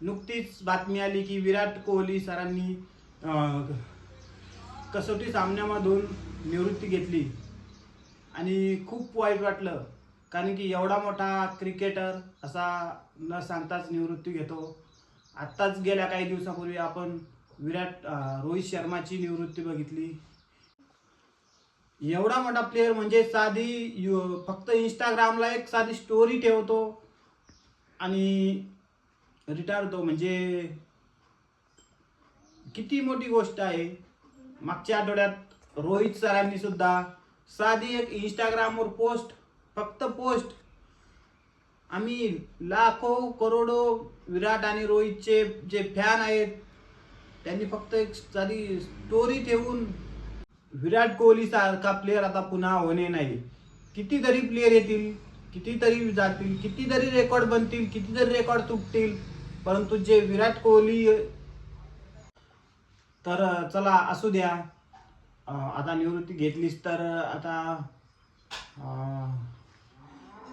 नुकतीच बातमी आली की विराट कोहली सरांनी कसोटी सामन्यामधून निवृत्ती घेतली. आणि खूप वाईट वाटलं कारण की एवढा मोठा क्रिकेटर असा न सांगताच निवृत्ती घेतो. आत्ताच गेल्या काही दिवसापूर्वी आपण विराट रोहित शर्माची निवृत्ती बघितली. एवढा मोठा प्लेअर म्हणजे साधी यु- फक्त इंस्टाग्रामला एक साधी स्टोरी ठेवतो. आणि रिटायर होतो म्हणजे किती मोठी गोष्ट आहे. मागच्या आठवड्यात रोहित सरांनी सुद्धा साधी एक इंस्टाग्रामवर पोस्ट फक्त पोस्ट आम्ही लाखो करोडो विराट आणि रोहितचे जे फॅन आहेत त्यांनी फक्त एक साधी स्टोरी ठेवून विराट कोहली सारखा प्लेअर आता पुन्हा होणे नाही. कितीतरी प्लेअर येतील कितीतरी जातील कितीतरी रेकॉर्ड बनतील कितीतरी रेकॉर्ड तुटतील. परंतु जे विराट कोहली तर चला असू द्या. आता निवृत्ती घेतलीच तर आता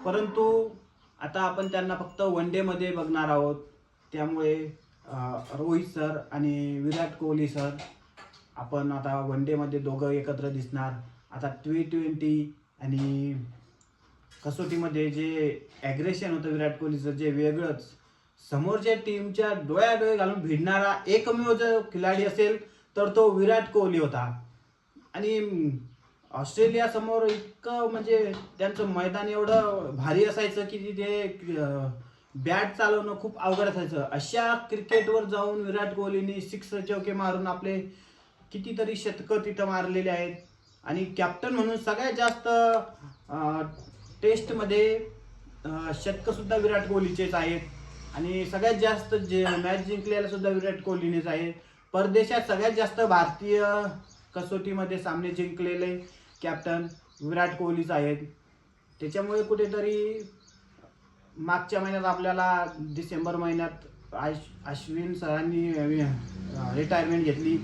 परंतु आता आपण त्यांना फक्त वन डेमध्ये बघणार आहोत. त्यामुळे रोहित सर आणि विराट कोहली सर आपण आता वन डेमध्ये दोघं एकत्र दिसणार. आता ट्वी ट्वेंटी आणि कसोटीमध्ये जे ॲग्रेशन होतं विराट कोहलीचं जे वेगळंच समोरच्या टीमच्या डोळ्याडोळे घालून भिडणारा एकमेव जर खिलाडी असेल तर तो विराट कोहली होता. आणि ऑस्ट्रेलियासमोर इतकं म्हणजे त्यांचं मैदान एवढं भारी असायचं की तिथे बॅट चालवणं खूप अवघड असायचं. अशा क्रिकेटवर जाऊन विराट कोहलीने सिक्स चौके मारून आपले कितीतरी शतकं तिथं मारलेले आहेत. आणि कॅप्टन म्हणून सगळ्यात जास्त टेस्टमध्ये शतकंसुद्धा विराट कोहलीचेच आहेत. आणि सगळ्यात जास्त जे मॅच जिंकलेला सुद्धा विराट कोहलीनेच आहे. परदेशात सगळ्यात जास्त भारतीय कसोटीमध्ये सामने जिंकलेले कॅप्टन विराट कोहलीच आहेत. त्याच्यामुळे कुठेतरी मागच्या महिन्यात आपल्याला डिसेंबर महिन्यात आश अश्विन सरांनी रिटायरमेंट घेतली.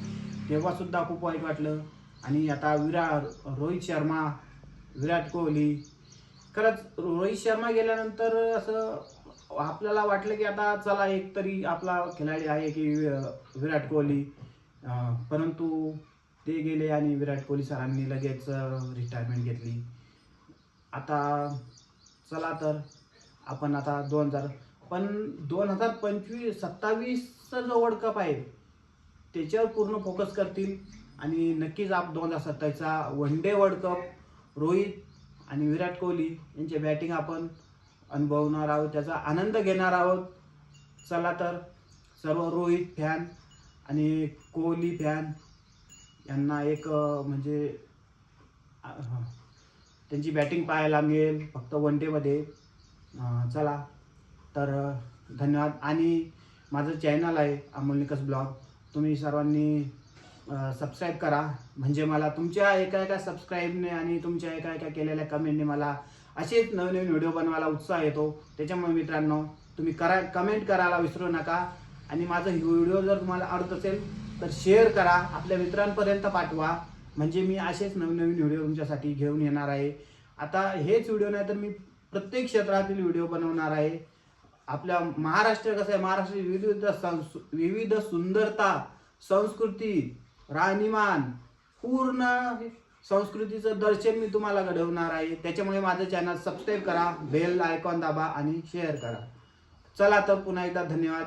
तेव्हासुद्धा खूप वाईट वाटलं. आणि आता विराट रोहित शर्मा विराट कोहली. खरंच रोहित शर्मा गेल्यानंतर असं आपल्याला वाटलं की आता चला एक तरी आपला खिलाडी आहे की विराट कोहली. परंतु ते गेले आणि विराट कोहली सरांनी लगेच रिटायरमेंट घेतली. आता चला तर आपण आता दोन हजार पण दोन हजार पंचवीस सत्तावीसचा जो वर्ल्ड कप आहे त्याच्यावर पूर्ण फोकस करतील. आणि नक्कीच आप दोन हजार सत्तावीसचा one day world cup Rohit आणि विराट कोहली यांचे बॅटिंग आपण अनुभवणार आहोत त्याचा आनंद घेणार आहोत. चला तर सर्व रोहित फॅन आणि कोहली फॅन यांना एक म्हणजे त्यांची बॅटिंग पाहायला मिळेल फक्त वन डेमध्ये चला तर धन्यवाद. आणि माझं चॅनल आहे अमोल निकस ब्लॉग. तुम्ही सर्वांनी सबस्क्राईब करा. म्हणजे मला तुमच्या एका एका सबस्क्राईबने आणि तुमच्या एका एका केलेल्या कमेंटने मला असेच नवनवीन व्हिडिओ बनवायला उत्साह येतो. त्याच्यामुळे मित्रांनो तुम्ही करा कमेंट करायला विसरू नका. आणि माझं व्हिडिओ जर तुम्हाला आवडत असेल तर शेअर करा. आपल्या मित्रांपर्यंत पाठवा. म्हणजे मी असेच नवनवीन व्हिडिओ तुमच्यासाठी घेऊन येणार आहे. आता हेच व्हिडिओ नाही तर मी प्रत्येक क्षेत्रातील व्हिडिओ बनवणार आहे. आपल्या महाराष्ट्र कसं आहे महाराष्ट्र विविध संस विविध सुंदरता संस्कृती राहणीमान पूर्ण संस्कृतीचं दर्शन मी तुम्हाला घडवणार आहे. त्याच्यामुळे माझं चॅनल सबस्क्राईब करा बेल आयकॉन दाबा आणि शेअर करा. चला तर पुन्हा एकदा धन्यवाद.